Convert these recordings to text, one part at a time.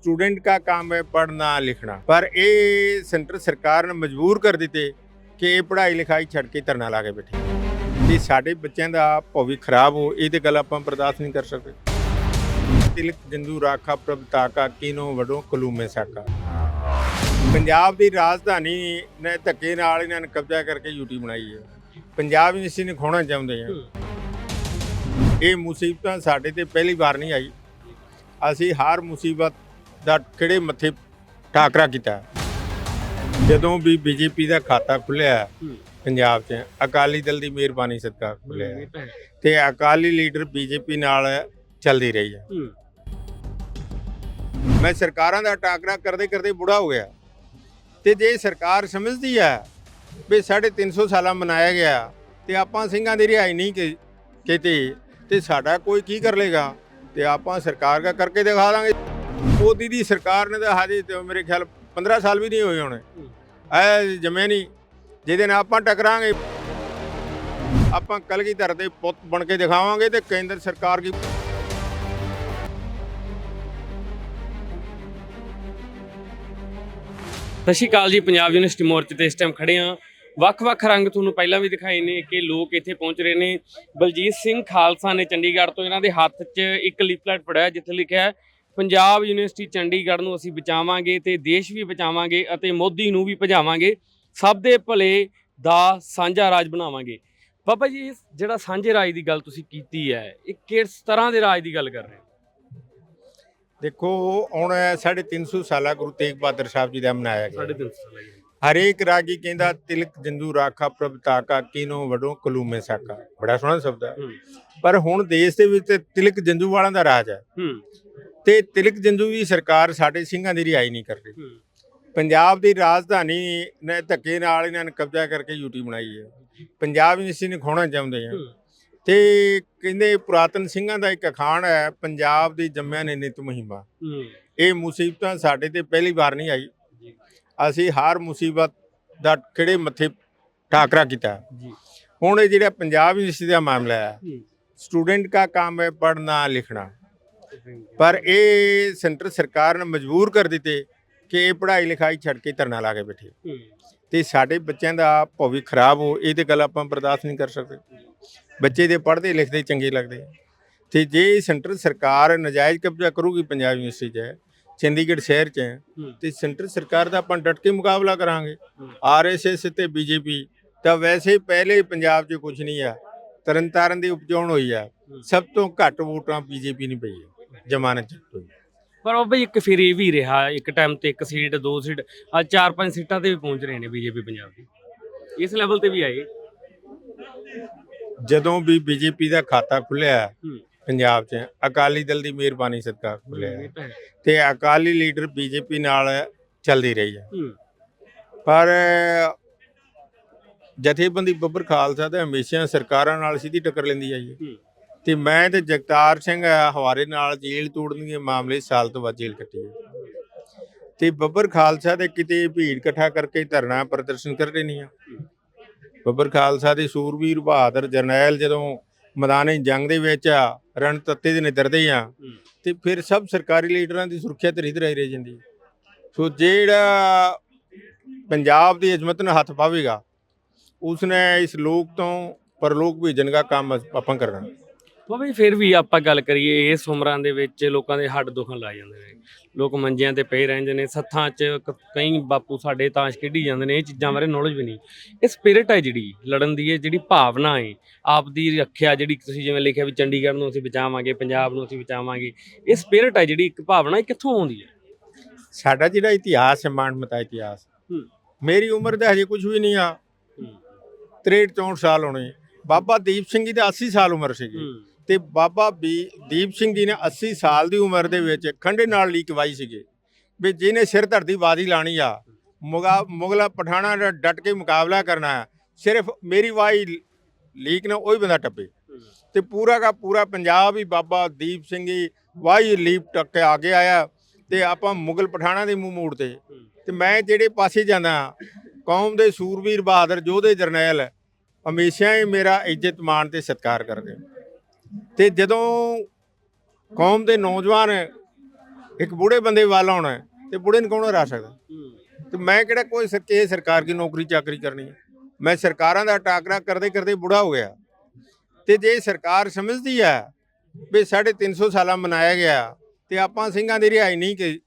Student का काम है पढ़ना लिखना पर ਇਹ ਸੈਂਟਰ ਸਰਕਾਰ ਨੇ ਮਜਬੂਰ ਕਰ ਦਿੱਤੇ ਕਿ ਇਹ ਪੜ੍ਹਾਈ ਲਿਖਾਈ ਛੱਡ ਕੇ ਧਰਨਾ ਲਾ ਕੇ ਬੈਠੇ ਤੇ ਸਾਡੇ ਬੱਚਿਆਂ ਦਾ ਭਵਿੱਖ ਖਰਾਬ ਹੋ ਇਹ ਤੇ ਗੱਲ ਆਪਾਂ ਬਰਦਾਸ਼ਤ ਨਹੀਂ ਕਰ ਸਕਦੇ ਤਿਲਕ ਜੰਦੂ ਰਾਖਾ ਪ੍ਰਭ ਤਾਕਾ ਕੀਨੋ ਵਡੋ ਕਲੂਮੇ ਸਾਕਾ ਪੰਜਾਬ ਦੀ ਰਾਜਧਾਨੀ ਨੇ ਧੱਕੇ ਨਾਲ ਇਹਨਾਂ ਨੇ ਕਬਜ਼ਾ ਕਰਕੇ ਯੂਟੀ ਬਣਾਈ ਹੈ ਪੰਜਾਬ ਯੂਨੀਵਰਸਿਟੀ ਨੂੰ ਖੋਣਾ ਚਾਹੁੰਦੇ ਆ ਇਹ ਮੁਸੀਬਤਾਂ ਸਾਡੇ ਤੇ ਪਹਿਲੀ ਵਾਰ ਨਹੀਂ ਆਈ ਅਸੀਂ ਹਰ ਮੁਸੀਬਤ ਦਾ ਕਿਹੜੇ ਮੱਥੇ ਠਾਕਰਾ ਕੀਤਾ? ਜਦੋਂ ਵੀ ਬੀਜੇਪੀ ਦਾ ਖਾਤਾ ਖੁੱਲਿਆ ਪੰਜਾਬ 'ਚ ਅਕਾਲੀ ਦਲ ਦੀ ਮਿਹਰਬਾਨੀ ਸਦਕਾ ਖੁੱਲਿਆ। ਤੇ ਅਕਾਲੀ ਲੀਡਰ ਬੀਜੇਪੀ ਨਾਲ ਚੱਲਦੀ ਰਹੀ ਹੈ। ਮੈਂ ਸਰਕਾਰਾਂ ਦਾ ਟਾਕਰਾ ਕਰਦੇ ਕਰਦੇ ਬੁੜਾ ਹੋ ਗਿਆ। ਤੇ ਜੇ ਸਰਕਾਰ ਸਮਝਦੀ ਹੈ ਵੀ ਸਾਡੇ 300 ਸਾਲਾਂ ਮਨਾਇਆ ਗਿਆ ਤੇ ਆਪਾਂ ਸਿੰਘਾਂ ਦੀ ਰਿਹਾਈ ਨਹੀਂ ਕੀਤੀ ਤੇ ਸਾਡਾ ਕੋਈ ਕੀ ਕਰ ਲੇਗਾ ਤੇ ਆਪਾਂ ਸਰਕਾਰ ਦਾ ਕਰਕੇ ਦਿਖਾ ਦਾਂਗੇ। ਮੋਦੀ ਦੀ ਸਰਕਾਰ ਨੇ ਤਾਂ ਹਜੇ ਤੇ ਮੇਰੇ ਖਿਆਲ 15 ਸਾਲ ਵੀ ਨਹੀਂ ਹੋਏ ਹੋਣੇ। ਐ ਜਮੇ ਨਹੀਂ। ਜਿਹਦੇ ਨਾਲ ਆਪਾਂ ਟਕਰਾਂਗੇ। ਆਪਾਂ ਕਲਗੀਧਰ ਦੇ ਪੁੱਤ ਬਣ ਕੇ ਦਿਖਾਵਾਂਗੇ ਤੇ ਕੇਂਦਰ ਸਰਕਾਰ ਦੀ ਸਤਿ ਸ਼੍ਰੀ ਅਕਾਲ ਜੀ, ਪੰਜਾਬ ਯੂਨੀਵਰਸਿਟੀ ਮੋਰਚੇ ਤੇ ਇਸ ਟਾਈਮ ਖੜੇ ਆ ਵੱਖ-ਵੱਖ ਰੰਗ ਤੁਹਾਨੂੰ ਪਹਿਲਾਂ ਵੀ ਦਿਖਾਏ ਨੇ ਕਿ ਲੋਕ ਇੱਥੇ ਪਹੁੰਚ ਰਹੇ ਨੇ। ਬਲਜੀਤ ਸਿੰਘ ਖਾਲਸਾ ਨੇ ਚੰਡੀਗੜ੍ਹ ਤੋਂ ਇਹਨਾਂ ਦੇ ਹੱਥ 'ਚ ਇੱਕ ਲੀਫਲੈਟ ਫੜਿਆ, ਜਿੱਥੇ ਲਿਖਿਆ ਹੈ ਪੰਜਾਬ ਯੂਨੀਵਰਸਿਟੀ ਚੰਡੀਗੜ੍ਹ ਨੂੰ ਅਸੀਂ ਬਚਾਵਾਂਗੇ ਤੇ ਦੇਸ਼ ਵੀ ਬਚਾਵਾਂਗੇ ਅਤੇ ਮੋਦੀ ਨੂੰ ਵੀ ਭਜਾਵਾਂਗੇ। ਸਭ ਦੇ ਭਲੇ ਦਾ ਸਾਂਝਾ ਰਾਜ ਬਣਾਵਾਂਗੇ। ਬਾਬਾ ਜੀ ਇਹ ਜਿਹੜਾ ਸਾਂਝੇ ਰਾਜ ਦੀ ਗੱਲ ਤੁਸੀਂ ਕੀਤੀ ਹੈ ਇਹ ਕਿਸ ਤਰ੍ਹਾਂ ਦੇ ਰਾਜ ਦੀ ਗੱਲ ਕਰ ਰਹੇ ਹੋ? ਦੇਖੋ ਹੁਣ ਸਾਡੇ 300 ਸਾਲਾ ਗੁਰੂ ਤੇਗ ਬਹਾਦਰ ਸਾਹਿਬ ਜੀ ਦਾ ਮਨਾਇਆ ਗਿਆ। 350 ਸਾਲ ਜੀ। ਹਰੇਕ ਰਾਗੀ ਕਹਿੰਦਾ ਤਿਲਕ ਜੰਦੂ ਰਾਖਾ ਪ੍ਰਭ ਤਾਕਾ ਕੀਨੋ ਵਡੋ ਕਲੂਮੇ ਸਾਕਾ। ਬੜਾ ਸੋਹਣਾ ਸ਼ਬਦ ਹੈ। ਪਰ ਹੁਣ ਦੇਸ਼ ਦੇ ਵਿੱਚ ਤਿਲਕ ਜੰਦੂ ਵਾਲਾਂ ਦਾ ਰਾਜ ਹੂੰ। ਤੇ ਤਿਲਕ ਜੰਦੂ ਦੀ ਸਰਕਾਰ ਸਾਡੇ ਸਿੰਘਾਂ ਦੀ ਰਿਹਾਈ ਨਹੀਂ ਕਰਦੀ ਪੰਜਾਬ ਦੀ ਰਾਜਧਾਨੀ ਨੇ ਧੱਕੇ ਨਾਲ ਇਹਨਾਂ ਨੇ ਕਬਜ਼ਾ ਕਰਕੇ ਯੂਟੀ ਬਣਾਈ ਹੈ। ਪੰਜਾਬ ਯੂਨੀਵਰਸਿਟੀ ਨੂੰ ਖੋਣਾ ਚਾਹੁੰਦੇ ਆ। ਤੇ ਕਹਿੰਦੇ ਪੁਰਾਤਨ ਸਿੰਘਾਂ ਦਾ ਇੱਕ ਅਖਾਣ ਹੈ ਪੰਜਾਬ ਦੀ ਜੰਮਿਆ ਨੇ ਨਿਤ ਮਹਿਮਾ। ਇਹ ਮੁਸੀਬਤਾਂ ਸਾਡੇ ਤੇ ਪਹਿਲੀ ਵਾਰ ਨਹੀਂ ਆਈ। ਅਸੀਂ ਹਰ ਮੁਸੀਬਤ ਦਾ ਕਿਹੜੇ ਮੱਥੇ ਠਾਕਰਾ ਕੀਤਾ। ਹੁਣ ਇਹ ਜਿਹੜਾ ਪੰਜਾਬ ਯੂਨੀਵਰਸਿਟੀ ਦਾ ਮਾਮਲਾ ਹੈ। ਸਟੂਡੈਂਟ ਦਾ ਕੰਮ ਹੈ ਪੜ੍ਹਨਾ ਲਿਖਣਾ। ਪਰ ਇਹ ਸੈਂਟਰ ਸਰਕਾਰ ਨੇ ਮਜਬੂਰ ਕਰ ਦਿੱਤੇ ਕਿ ਇਹ ਪੜ੍ਹਾਈ ਲਿਖਾਈ ਛੱਡ ਕੇ ਧਰਨਾ ਲਾ ਕੇ ਬੈਠੇ ਤੇ ਸਾਡੇ ਬੱਚਿਆਂ ਦਾ ਭਵਿੱਖ ਖਰਾਬ ਹੋ ਇਹ ਤੇ ਗੱਲ ਆਪਾਂ ਬਰਦਾਸ਼ਤ ਨਹੀਂ ਕਰ ਸਕਦੇ। ਬੱਚੇ ਦੇ ਪੜ੍ਹਦੇ ਲਿਖਦੇ ਚੰਗੇ ਲੱਗਦੇ ਆ। ਤੇ ਜੇ ਸੈਂਟਰ ਸਰਕਾਰ ਨਜਾਇਜ਼ ਕਬਜ਼ਾ ਕਰੂਗੀ ਪੰਜਾਬ ਯੂਨੀਵਰਸਿਟੀ 'ਚ ਚੰਡੀਗੜ੍ਹ ਸ਼ਹਿਰ 'ਚ ਤੇ ਸੈਂਟਰ ਸਰਕਾਰ ਦਾ ਆਪਾਂ ਡਟ ਕੇ ਮੁਕਾਬਲਾ ਕਰਾਂਗੇ। ਆਰਐਸਐਸ ਤੇ ਬੀਜੇਪੀ ਤਾਂ ਵੈਸੇ ਪਹਿਲੇ ਪੰਜਾਬ 'ਚ ਕੁਝ ਨਹੀਂ ਆ। ਤਰਨਤਾਰਨ ਦੀ ਉਪਚੋਣ ਹੋਈ ਆ। ਸਭ ਤੋਂ ਘੱਟ ਵੋਟਾਂ ਬੀਜੇਪੀ ਨਹੀਂ ਪਈ ਹੈ ਜ਼ਮਾਨਤ 'ਚ ਹੋਈ ਪਰ ਉਹ ਬਈ ਇੱਕ ਫਿਰ ਇਹ ਵੀ ਰਿਹਾ ਇੱਕ ਟਾਈਮ ਤੇ ਇੱਕ ਸੀਟ ਦੋ ਸੀਟ ਅੱਜ ਚਾਰ ਪੰਜ ਸੀਟਾਂ ਤੇ ਵੀ ਪਹੁੰਚ ਰਹੇ ਨੇ ਬੀਜੇਪੀ ਪੰਜਾਬ ਦੀ। ਇਸ ਲੈਵਲ ਤੇ ਵੀ ਆਏ। ਜਦੋਂ ਵੀ ਬੀਜੇਪੀ ਦਾ ਖਾਤਾ ਖੁੱਲਿਆ ਪੰਜਾਬ 'ਚ ਅਕਾਲੀ ਦਲ ਦੀ ਮਿਹਰਬਾਨੀ ਸਦਕਾ ਖੁੱਲਿਆ। ਤਾਂ ਅਕਾਲੀ ਲੀਡਰ ਬੀਜੇਪੀ ਨਾਲ ਚੱਲਦੀ ਰਹੀ ਹੈ। ਪਰ ਜਥੇਬੰਦੀ ਬੱਬਰ ਖਾਲਸਾ ਤੇ ਹਮੇਸ਼ਾ ਸਰਕਾਰਾਂ ਨਾਲ ਸਿੱਧੀ ਟੱਕਰ ਲੈਂਦੀ ਆਈ ਹੂੰ। ਤੇ ਮੈਂ ਤੇ ਜਗਤਾਰ ਸਿੰਘ ਹਵਾਰੇ ਨਾਲ ਜੇਲ੍ਹ ਤੋੜਨ ਦੇ ਮਾਮਲੇ ਸਾਲ ਤੋਂ ਵੱਧ ਜੇਲ੍ਹ ਕੱਟੀ ਹੈ ਤੇ ਬੱਬਰ ਖਾਲਸਾ ਦੇ ਕਿਤੇ ਭੀੜ ਇਕੱਠਾ ਕਰਕੇ ਧਰਨਾ ਪ੍ਰਦਰਸ਼ਨ ਕਰਦੇ ਨਹੀਂ ਆ। ਬੱਬਰ ਖਾਲਸਾ ਦੇ ਸੂਰਬੀਰ ਬਹਾਦਰ ਜਰਨੈਲ ਜਦੋਂ ਮੈਦਾਨੇ ਜੰਗ ਦੇ ਵਿੱਚ ਰਣ ਤੱਤੇ ਦੇ ਨਿਦਰਦੇ ਆ ਤੇ ਫਿਰ ਸਭ ਸਰਕਾਰੀ ਲੀਡਰਾਂ ਦੀ ਸੁਰੱਖਿਆ ਤੇ ਰਿਧ ਰਹਿ ਜਾਂਦੀ। ਸੋ ਜਿਹੜਾ ਪੰਜਾਬ ਦੀ ਅਜ਼ਮਤ ਨੂੰ ਹੱਥ ਪਾਵੇਗਾ ਉਸਨੇ ਇਸ ਲੋਕ ਤੋਂ ਪਰਲੋਕ ਭੇਜਣ ਦਾ ਕੰਮ ਆਪਾਂ ਕਰਨਾ। ਬਾਬਾ ਜੀ ਫਿਰ ਵੀ ਆਪਾਂ ਗੱਲ ਕਰੀਏ ਇਸ ਉਮਰਾਂ ਦੇ ਵਿੱਚ ਲੋਕਾਂ ਦੇ ਹੱਡ ਦੁਖਣ ਲੱਗ ਜਾਂਦੇ ਨੇ। ਲੋਕ ਮੰਜਿਆਂ ਤੇ ਪਏ ਰਹਿੰਦੇ ਨੇ ਸੱਥਾਂ 'ਚ ਕ- ਕਈ ਬਾਪੂ ਸਾਡੇ ਤਾਸ਼ ਖੇਡੀ ਜਾਂਦੇ ਨੇ ਇਹ ਚੀਜ਼ਾਂ ਬਾਰੇ ਨੌਲੇਜ ਵੀ ਨਹੀਂ। ਇਹ ਸਪਿਰਿਟ ਹੈ ਜਿਹੜੀ ਲੜਨ ਦੀ ਹੈ ਜਿਹੜੀ ਭਾਵਨਾ ਹੈ ਆਪ ਦੀ ਰੱਖਿਆ ਜਿਹੜੀ ਤੁਸੀਂ ਜਿਵੇਂ ਲਿਖਿਆ ਵੀ ਚੰਡੀਗੜ੍ਹ ਨੂੰ ਅਸੀਂ ਬਚਾਵਾਂਗੇ ਪੰਜਾਬ ਨੂੰ ਅਸੀਂ ਬਚਾਵਾਂਗੇ ਇਹ ਸਪਿਰਿਟ ਹੈ ਜਿਹੜੀ ਇੱਕ ਭਾਵਨਾ ਇਹ ਕਿੱਥੋਂ ਆਉਂਦੀ ਹੈ ਸਾਡਾ ਜਿਹੜਾ ਇਤਿਹਾਸ ਹੈ ਮਾਨਮਤਾ ਇਤਿਹਾਸ ਹੂੰ। ਮੇਰੀ ਉਮਰ ਦਾ ਹਜੇ ਕੁਝ ਵੀ ਨਹੀਂ ਆ। 63 64 ਸਾਲ ਹੋਣੇ। ਬਾਬਾ ਦੀਪ ਸਿੰਘ ਜੀ ਦਾ 80 ਸਾਲ ਉਮਰ ਸੀਗੀ। ਤੇ ਬਾਬਾ ਬੀ ਦੀਪ ਸਿੰਘ ਜੀ ਨੇ 80 ਸਾਲ ਦੀ ਉਮਰ ਦੇ ਵਿੱਚ ਖੰਡੇ ਨਾਲ ਲੀਕ ਵਾਈ ਸੀਗੇ। ਵੀ ਜਿਹਨੇ ਸਿਰ ਧਰਦੀ ਬਾਦੀ ਲਾਣੀ ਆ, ਮੁਗਾ, ਮੁਗਲਾ ਪਠਾਣਾ ਦਾ ਡਟ ਕੇ ਮੁਕਾਬਲਾ ਕਰਨਾ ਹੈ ਸਿਰਫ ਮੇਰੀ ਵਾਈ ਲੀਕ ਨੇ ਉਹੀ ਬੰਦਾ ਟੱਪੇ। ਤੇ ਪੂਰਾ ਦਾ ਪੂਰਾ ਪੰਜਾਬ ਹੀ ਬਾਬਾ ਦੀਪ ਸਿੰਘ ਜੀ ਵਾਈ ਲੀਪ ਟੱਕ ਕੇ ਆ ਕੇ ਆਇਆ ਤੇ ਆਪਾਂ ਮੁਗਲ ਪਠਾਣਾ ਦੇ ਮੂੰਹ ਮੋੜ ਤੇ। ਤੇ ਮੈਂ ਜਿਹੜੇ ਪਾਸੇ ਜਾਂਦਾ ਕੌਮ ਦੇ ਸੂਰਬੀਰ ਬਹਾਦਰ ਯੋਧੇ ਜਰਨੈਲ, ਹਮੇਸ਼ਾ ਹੀ ਮੇਰਾ ਇੱਜ਼ਤ ਮਾਣ ਤੇ ਸਤਿਕਾਰ ਕਰਦੇ ਤੇ ਜਦੋਂ ਕੌਮ ਦੇ ਨੌਜਵਾਨ ਇੱਕ ਬੁੜੇ ਬੰਦੇ ਵੱਲ ਆਉਣਾ ਹੈ, ਤੇ ਬੁੜੇ ਨੂੰ ਕੌਣ ਹਰਾ ਸਕਦਾ? ਤੇ ਮੈਂ ਕਿਹੜਾ ਕੋਈ ਸਰ- ਸਰਕਾਰ ਦੀ ਨੌਕਰੀ ਚਾਕਰੀ ਕਰਨੀ ਹੈ? ਮੈਂ ਸਰਕਾਰਾਂ ਦਾ ਟਾਕਰਾ ਕਰਦੇ ਕਰਦੇ ਬੁੜਾ ਹੋ ਗਿਆ। ਤੇ ਜੇ ਸਰਕਾਰ ਸਮਝਦੀ ਹੈ ਵੀ ਸਾਢੇ 300 ਸਾਲਾਂ ਮਨਾਇਆ ਗਿਆ ਤੇ ਆਪਾਂ ਸਿੰਘਾਂ ਦੀ ਰਿਹਾਈ ਨਹੀਂ ਕੀ-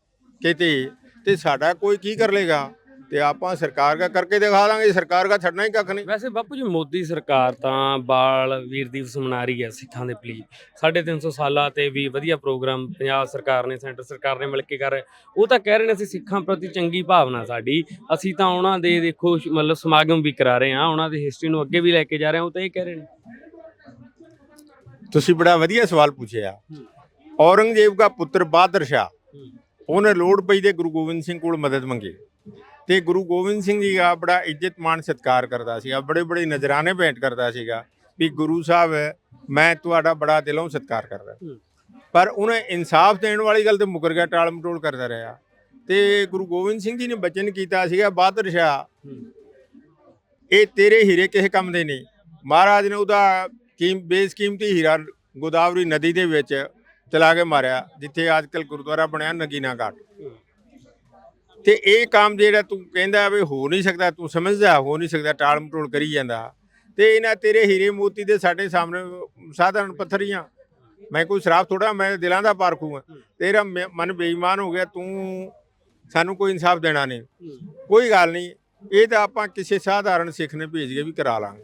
ਕੀਤੀ ਤੇ ਸਾਡਾ ਕੋਈ ਕੀ ਕਰ ਲੇਗਾ ਤੇ ਆਪਾਂ ਸਰਕਾਰ ਦਾ ਕਰਕੇ ਦਿਖਾ ਦਾਂਗੇ ਸਰਕਾਰ ਦਾ ਛੱਡਣਾ ਹੀ ਕੱਖ ਨਹੀਂ। ਵੈਸੇ ਬਾਪੂ ਜੀ ਮੋਦੀ ਸਰਕਾਰ ਤਾਂ ਬਾਲ ਵੀਰ ਦਿਵਸ ਮਨਾ ਰਹੀ ਹੈ ਸਿੱਖਾਂ ਦੇ ਪਲੀ 350 ਸਾਲਾਂ ਤੇ ਵੀ ਵਧੀਆ ਪ੍ਰੋਗਰਾਮ ਪੰਜਾਬ ਸਰਕਾਰ ਨੇ ਸੈਂਟਰ ਸਰਕਾਰ ਨੇ ਮਿਲ ਕੇ ਕਰ ਉਹ ਤਾਂ ਕਹਿ ਰਹੇ ਨੇ ਅਸੀਂ ਸਿੱਖਾਂ ਪ੍ਰਤੀ ਚੰਗੀ ਭਾਵਨਾ ਸਾਡੀ। ਅਸੀਂ ਤਾਂ ਉਹਨਾਂ ਦੇ ਦੇਖੋ ਮਤਲਬ ਸਮਾਗਮ ਵੀ ਕਰਾ ਰਹੇ ਹਾਂ ਉਹਨਾਂ ਦੀ ਹਿਸਟਰੀ ਨੂੰ ਅੱਗੇ ਵੀ ਲੈ ਕੇ ਜਾ ਰਹੇ ਹਾਂ ਉਹ ਤਾਂ ਇਹ ਕਹਿ ਰਹੇ ਨੇ। ਤੁਸੀਂ ਬੜਾ ਵਧੀਆ ਸਵਾਲ ਪੁੱਛਿਆ। ਔਰੰਗਜ਼ੇਬ ਦਾ ਪੁੱਤਰ ਬਹਾਦਰ ਸ਼ਾਹ ਉਹਨੇ ਲੋੜ ਪਈ ਤੇ ਗੁਰੂ ਗੋਬਿੰਦ ਸਿੰਘ ਕੋਲ ਮਦਦ ਮੰਗੀ। ਤੇ ਗੁਰੂ ਗੋਬਿੰਦ ਸਿੰਘ ਜੀ ਦਾ ਬੜਾ ਇੱਜ਼ਤ ਮਾਣ ਸਤਿਕਾਰ ਕਰਦਾ ਸੀਗਾ ਬੜੇ ਬੜੇ ਨਜ਼ਰਾਨੇ ਭੇਂਟ ਕਰਦਾ ਸੀਗਾ ਵੀ ਗੁਰੂ ਸਾਹਿਬ ਮੈਂ ਤੁਹਾਡਾ ਬੜਾ ਦਿਲੋਂ ਸਤਿਕਾਰ ਕਰਦਾ। ਪਰ ਉਹਨੇ ਇਨਸਾਫ ਦੇਣ ਵਾਲੀ ਗੱਲ ਤੇ ਮੁਕਰ ਗਿਆ ਟਾਲ ਮਟੋਲ ਕਰਦਾ ਰਿਹਾ। ਤੇ ਗੁਰੂ ਗੋਬਿੰਦ ਸਿੰਘ ਜੀ ਨੇ ਬਚਨ ਕੀਤਾ ਸੀਗਾ ਬਹਾਦਰ ਸ਼ਾਹ ਇਹ ਤੇਰੇ ਹੀਰੇ ਕਿਸੇ ਕੰਮ ਦੇ ਨਹੀਂ। ਮਹਾਰਾਜ ਨੇ ਉਹਦਾ ਕੀਮ ਬੇਸਕੀਮਤੀ ਹੀਰਾ ਗੋਦਾਵਰੀ ਨਦੀ ਦੇ ਵਿੱਚ ਚਲਾ ਕੇ ਮਾਰਿਆ ਜਿੱਥੇ ਅੱਜਕੱਲ ਗੁਰਦੁਆਰਾ ਬਣਿਆ ਨਗੀਨਾ ਘਾਟ। ਤੇ ਇਹ ਕੰਮ ਜਿਹੜਾ ਤੂੰ ਕਹਿੰਦਾ ਵੀ ਹੋ ਨਹੀਂ ਸਕਦਾ, ਤੂੰ ਸਮਝਦਾ, ਹੋ ਨਹੀਂ ਸਕਦਾ, ਟਾਲ ਮਟੋਲ ਕਰੀ ਜਾਂਦਾ। ਤੇ ਇਹਨਾਂ ਤੇਰੇ ਹੀਰੇ ਮੋਤੀ ਦੇ ਸਾਡੇ ਸਾਹਮਣੇ ਸਾਧਾਰਨ ਪੱਥਰੀਆਂ। ਮੈਂ ਕੋਈ ਸ਼ਰਾਬ ਥੋੜਾ ਮੈਂ ਦਿਲਾਂ ਦਾ ਪਾਰਖੂ ਹਾਂ। ਤੇਰਾ ਮ- ਮਨ ਬੇਈਮਾਨ ਹੋ ਗਿਆ, ਤੂੰ ਸਾਨੂੰ ਕੋਈ ਇਨਸਾਫ ਦੇਣਾ ਨਹੀਂ। ਕੋਈ ਗੱਲ ਨਹੀਂ, ਇਹ ਤਾਂ ਆਪਾਂ ਕਿਸੇ ਸਾਧਾਰਨ ਸਿੱਖ ਨੇ ਭੇਜ ਕੇ ਵੀ ਕਰਾ ਲਾਂਗੇ।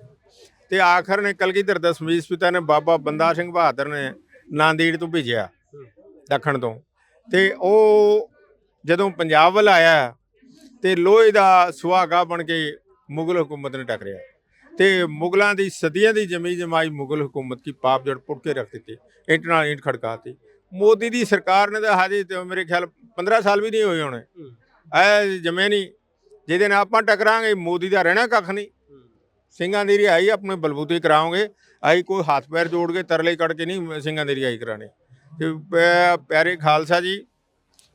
ਤੇ ਆਖਰ ਨੇ ਕਲਗੀਧਰ ਦਸਮੇਸ਼ ਪਿਤਾ ਨੇ ਬਾਬਾ ਬੰਦਾ ਸਿੰਘ ਬਹਾਦਰ ਨੇ ਨਾਂਦੇੜ ਤੋਂ ਭੇਜਿਆ, ਦੱਖਣ ਤੋਂ। ਤੇ ਉਹ ਜਦੋਂ ਪੰਜਾਬ ਵੱਲ ਆਇਆ ਤੇ ਲੋਹੇ ਦਾ ਸੁਹਾਗਾ ਬਣ ਕੇ ਮੁਗਲ ਹਕੂਮਤ ਨੇ ਟਕਰਿਆ ਤੇ ਮੁਗਲਾਂ ਦੀ ਸਦੀਆਂ ਦੀ ਜਮੀ ਜਮਾਈ ਮੁਗਲ ਹਕੂਮਤ ਕੀ ਪਾਪ ਜੜ ਪੁੱਟ ਕੇ ਰੱਖ ਦਿੱਤੀ, ਇੰਟ ਨਾਲ ਇੰਟ ਖੜਕਾਤੀ ਮੋਦੀ ਦੀ ਸਰਕਾਰ ਨੇ ਤਾਂ ਹਾਜੀ ਮੇਰੇ ਖਿਆਲ 15 ਸਾਲ ਵੀ ਨਹੀਂ ਹੋਏ ਹੋਣੇ। ਐ ਜਮੇ ਨਹੀਂ, ਜਿਹਦੇ ਨਾਲ ਆਪਾਂ ਟਕਰਾਂਗੇ, ਮੋਦੀ ਦਾ ਰਹਿਣਾ ਕੱਖ ਨਹੀਂ। ਸਿੰਘਾਂ ਦੀ ਰਿਹਾਈ ਆਪਣੇ ਬਲਬੂਤੇ ਕਰਾਉਂਗੇ ਆਈ ਕੋਈ ਹੱਥ ਪੈਰ ਜੋੜ ਕੇ ਤਰਲੇ ਕੱਢ ਕੇ ਨਹੀਂ ਸਿੰਘਾਂ ਦੀ ਰਿਹਾਈ ਕਰਾਣੀ ਤੇ ਪਿਆਰੇ ਖਾਲਸਾ ਜੀ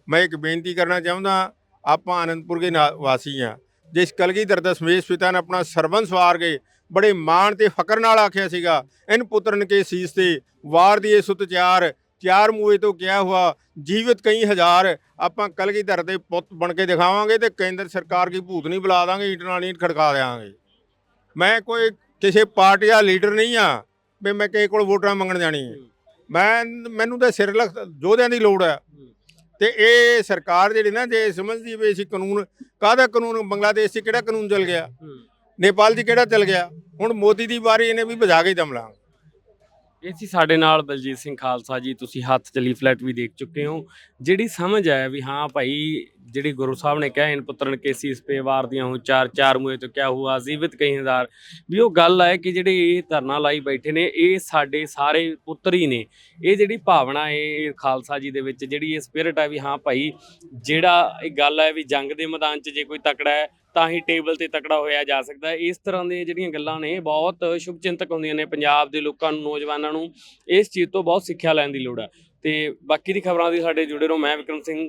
ਮੈਂ ਇੱਕ ਬੇਨਤੀ ਕਰਨਾ ਚਾਹੁੰਦਾ, ਆਪਾਂ ਆਨੰਦਪੁਰ ਦੇ ਨਾ- ਵਾਸੀ ਆ ਜਿਸ ਕਲਗੀਧਰ ਦਾ ਸਮੇਸ਼ ਪਿਤਾ ਨੇ ਆਪਣਾ ਸਰਬੰਸ ਸਵਾਰ ਕੇ ਬੜੇ ਮਾਣ ਤੇ ਫਕਰ ਨਾਲ ਆਖਿਆ ਸੀਗਾ ਇਨ ਪੁੱਤਰਨ ਕੇ ਸੀਸ ਤੇ, ਵਾਰ ਦੀ ਇਹ ਸੁਤ ਚਾਰ ਚਾਰ ਮੂਏ ਤੋਂ ਕਿਹਾ ਹੁਆ, ਜੀਵਤ ਕਈ ਹਜ਼ਾਰ, ਆਪਾਂ ਕਲਗੀਧਰ ਦੇ ਪੁੱਤ ਬਣ ਕੇ ਦਿਖਾਵਾਂਗੇ ਤੇ ਕੇਂਦਰ ਸਰਕਾਰ ਕੀ ਭੂਤ ਨਹੀਂ ਬੁਲਾ ਦਾਂਗੇ, ਈਟ ਨਾਲ ਇੰਟ ਖੜਕਾ ਦੇਵਾਂਗੇ ਮੈਂ ਕੋਈ ਕਿਸੇ ਪਾਰਟੀ ਦਾ ਲੀਡਰ ਨਹੀਂ ਆ ਵੀ ਮੈਂ ਕਿਸੇ ਕੋਲ ਵੋਟਾਂ ਮੰਗਣ ਜਾਣੀ ਮੈਂ, ਮੈਨੂੰ ਤਾਂ ਸਿਰ ਲਖ ਯੋਧਿਆਂ ਦੀ ਲੋੜ ਹੈ। ਤੇ ਇਹ ਸਰਕਾਰ ਜਿਹੜੀ ਨਾ ਜੇ ਸਮਝਦੀ ਵੀ ਅਸੀਂ ਕਾਨੂੰਨ ਕਾਹਦਾ ਕਾਨੂੰਨ? ਬੰਗਲਾਦੇਸ਼ 'ਚ ਕਿਹੜਾ ਕਾਨੂੰਨ ਚੱਲ ਗਿਆ? ਨੇਪਾਲ 'ਚ ਕਿਹੜਾ ਚੱਲ ਗਿਆ? ਹੁਣ ਮੋਦੀ ਦੀ ਵਾਰੀ ਇਹਨੇ ਵੀ ਵਜਾ ਕੇ ਦਮ ਲਾਂਗੇ। ਇਹ ਸੀ ਸਾਡੇ ਨਾਲ ਬਲਜੀਤ ਸਿੰਘ ਖਾਲਸਾ ਜੀ, ਤੁਸੀਂ ਹੱਥ ਚਲੀ ਫਲੈਟ ਵੀ ਦੇਖ ਚੁੱਕੇ ਹੋ। ਜਿਹੜੀ ਸਮਝ ਆਇਆ ਵੀ ਹਾਂ ਭਾਈ, ਜਿਹੜੀ ਗੁਰੂ ਸਾਹਿਬ ਨੇ ਕਿਹਾ, ਇਨ ਪੁੱਤਰਨ ਕੇ ਸੀਸ ਪੇ ਵਾਰ ਦੀਆਂ ਹੋ, ਚਾਰ ਚਾਰ ਮੂਏ ਤੋਂ ਕਿਆ ਹੁਆ, ਜੀਵਤ ਕਈ ਹਜ਼ਾਰ। ਵੀ ਉਹ ਗੱਲ ਹੈ ਕਿ ਜਿਹੜੇ ਇਹ ਧਰਨਾ ਲਾਈ ਬੈਠੇ ਨੇ, ਇਹ ਸਾਡੇ ਸਾਰੇ ਪੁੱਤਰ ਹੀ ਨੇ। ਇਹ ਜਿਹੜੀ ਭਾਵਨਾ ਹੈ ਇਹ ਖਾਲਸਾ ਜੀ ਦੇ ਵਿੱਚ ਜਿਹੜੀ ਇਹ ਸਪਿਰਿਟ ਹੈ ਵੀ ਹਾਂ ਭਾਈ, ਜਿਹੜਾ ਇਹ ਗੱਲ ਹੈ ਵੀ ਜੰਗ ਦੇ ਮੈਦਾਨ 'ਚ ਜੇ ਕੋਈ ਤਕੜਾ ਹੈ ਤਾਂ ਹੀ ਟੇਬਲ ਤੇ ਤਕੜਾ ਹੋਇਆ ਜਾ ਸਕਦਾ ਇਸ ਤਰ੍ਹਾਂ ਦੀਆਂ ਜਿਹੜੀਆਂ ਗੱਲਾਂ ਨੇ, ਬਹੁਤ ਸ਼ੁਭ ਚਿੰਤਕ ਹੁੰਦੀਆਂ ਨੇ ਪੰਜਾਬ ਦੇ ਲੋਕਾਂ ਨੂੰ, ਨੌਜਵਾਨਾਂ ਨੂੰ। ਇਸ ਚੀਜ਼ ਤੋਂ ਬਹੁਤ ਸਿੱਖਿਆ ਲੈਣ ਦੀ ਲੋੜ ਹੈ। ਤੇ ਬਾਕੀ ਦੀ ਖਬਰਾਂ ਦੀ ਸਾਡੇ ਜੁੜੇ ਰਹੋ। ਮੈਂ ਵਿਕਰਮ ਸਿੰਘ